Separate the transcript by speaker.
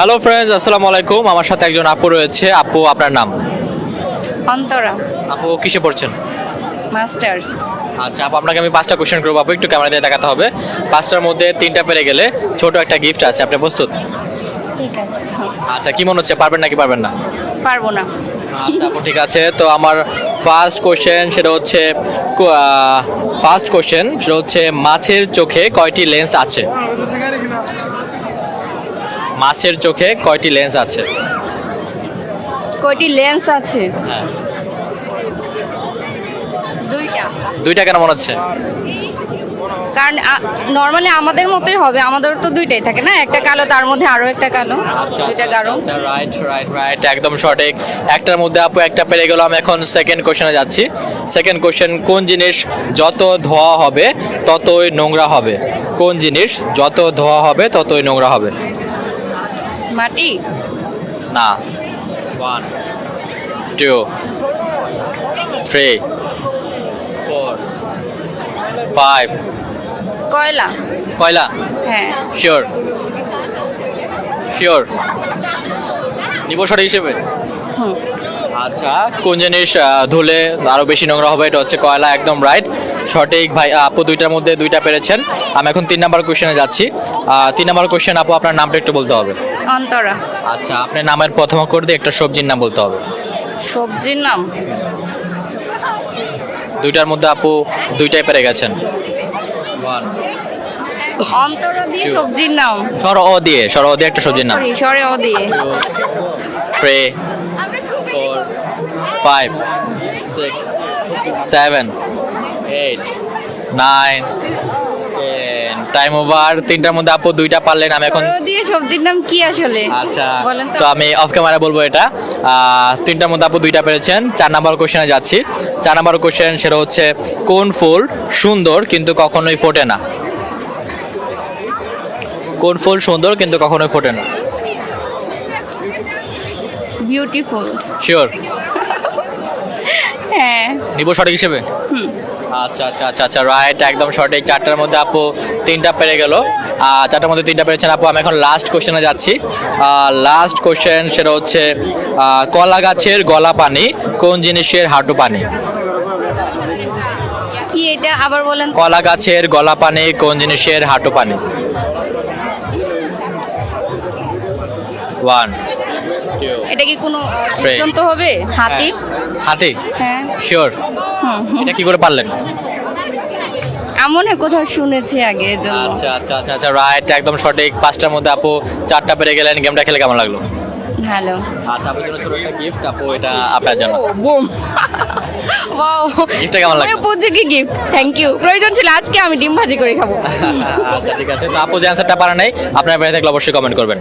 Speaker 1: Hello friends আসসালামু আলাইকুম। আমার সাথে একজন আপু রয়েছে। আপু আপনার নাম?
Speaker 2: অন্তরা।
Speaker 1: আপু কিসে পড়ছেন?
Speaker 2: মাস্টার্স
Speaker 1: আচ্ছা আপু আপনাকে আমি পাঁচটা কোশ্চেন করব। আপু একটু ক্যামেরা দিয়ে দেখাতে হবে। পাঁচটার মধ্যে তিনটা পেরে গেলে ছোট একটা গিফট আছে। আপনি প্রস্তুত?
Speaker 2: ঠিক আছে।
Speaker 1: আচ্ছা কি মনে হচ্ছে? পারবেন নাকি পারবেন না?
Speaker 2: পারব না।
Speaker 1: আচ্ছা আপু ঠিক আছে। তো আমার ফার্স্ট কোশ্চেন সেটা হচ্ছে ফার্স্ট কোশ্চেন সেটা হচ্ছে মাছের চোখে কয়টি লেন্স আছে? মাছের চোখে কয়টি লেন্স আছে?
Speaker 2: কয়টি লেন্স আছে?
Speaker 1: হ্যাঁ।
Speaker 2: দুইটা।
Speaker 1: দুইটা কেন মনে হচ্ছে?
Speaker 2: কারণ নর্মালি আমাদের মতোই হবে আমাদের তো দুইটাই থাকে না? একটা কালো তার মধ্যে আরও একটা কালো।
Speaker 1: আচ্ছা
Speaker 2: দুইটা গাঢ়।
Speaker 1: রাইট রাইট রাইট একদম সঠিক। একটার মধ্যে আপু একটা পেরে গেলাম এখন সেকেন্ড কোশ্চেনে যাচ্ছি। সেকেন্ড কোশ্চেন কোন জিনিস যত ধোয়া হবে ততই নোংরা হবে? কোন জিনিস যত ধোয়া হবে ততই নোংরা হবে?
Speaker 2: মাটি?
Speaker 1: না। One two three four five
Speaker 2: কয়লা?
Speaker 1: কয়লা?
Speaker 2: হ্যাঁ।
Speaker 1: শিওর শিওর নিব সঠিক হিসেবে? আচ্ছা কোন জিনিস ধুলে আরও বেশি নোংরা হবে এটা হচ্ছে কয়লা একদম রাইট সঠিক ভাই আপু দুইটার মধ্যে দুইটা পেরেছেন। আমি এখন তিন নাম্বার কোশ্চেনে যাচ্ছি। তিন নাম্বার কোশ্চেন আপু আপনার নামটা একটু বলতে হবে।
Speaker 2: অন্তরা।
Speaker 1: আচ্ছা আপনার নামের প্রথম অক্ষর দিয়ে একটা সবজির নাম বলতে হবে।
Speaker 2: সবজির নাম?
Speaker 1: দুইটার মধ্যে আপু দুইটাই পেরে গেছেন। ওয়ান
Speaker 2: অন্তরা দিয়ে সবজির নাম।
Speaker 1: সর ও দিয়ে সর দিয়ে একটা সবজির নাম।
Speaker 2: Sorry, সরে ও দিয়ে।
Speaker 1: Three four five six seven eight nine time over তিনটার মধ্যে আপু দুইটা পারলেন আমি এখন
Speaker 2: দিয়ে সবজির নাম কি আসলে?
Speaker 1: আচ্ছা তো। আমি অফ ক্যামেরা বলব এটা। তিনটার মধ্যে আপু দুইটা পেরেছেন চার নাম্বার কোশ্চেনে যাচ্ছি। চার নাম্বার কোশ্চেন সেটা হচ্ছে কোন ফুল সুন্দর কিন্তু কখনোই ফোটে না? কোন ফুল সুন্দর কিন্তু কখনোই ফোটে না?
Speaker 2: বিউটিফুল
Speaker 1: শিওর
Speaker 2: হ্যাঁ।
Speaker 1: নিব সঠিক হিসেবে? আচ্ছা আচ্ছা আচ্ছা আচ্ছা রাইট একদম সঠিক। চারটার মধ্যে আপু তিনটা পেরে গেল। চারটার মধ্যে তিনটা পেরেছেন আপু। আমি এখন লাস্ট কোশ্চেনে যাচ্ছি। লাস্ট কোশ্চেন সেটা হচ্ছে কলা গাছের গলা পানি কোন জিনিসের হাঁটু পানি?
Speaker 2: কি এটা? আবার বলেন
Speaker 1: কলা গাছের গলা পানি কোন জিনিসের হাঁটু পানি? ওয়ান
Speaker 2: এটা কি কোনো আহ, হবে? হাতি?
Speaker 1: হাতি?
Speaker 2: হ্যাঁ।
Speaker 1: শিওর। এটা কি করে পারলেন?
Speaker 2: এমন কোথাও শুনেছি আগে এজন্য
Speaker 1: আচ্ছা আচ্ছা আচ্ছা আচ্ছা রাইট একদম সঠিক। পাঁচটার মধ্যে আপু চারটা পেরে গেলেন গেমটা খেলে কেমন লাগল?
Speaker 2: হ্যালো
Speaker 1: আচ্ছা আপনার জন্য ছোট একটা গিফট আপু এটা আপনার জন্য।
Speaker 2: বুম। ওয়াও
Speaker 1: গিফটটা কেমন লাগল?
Speaker 2: কি গিফট থ্যাংক ইউ প্রয়োজন ছিল আজকে আমি ডিম ভাজি করে খাব।
Speaker 1: আচ্ছা ঠিক আছে। তো আপু যে অ্যান্সারটা পারা নাই আপনার বাইরে থাকলে অবশ্যই কমেন্ট করবেন।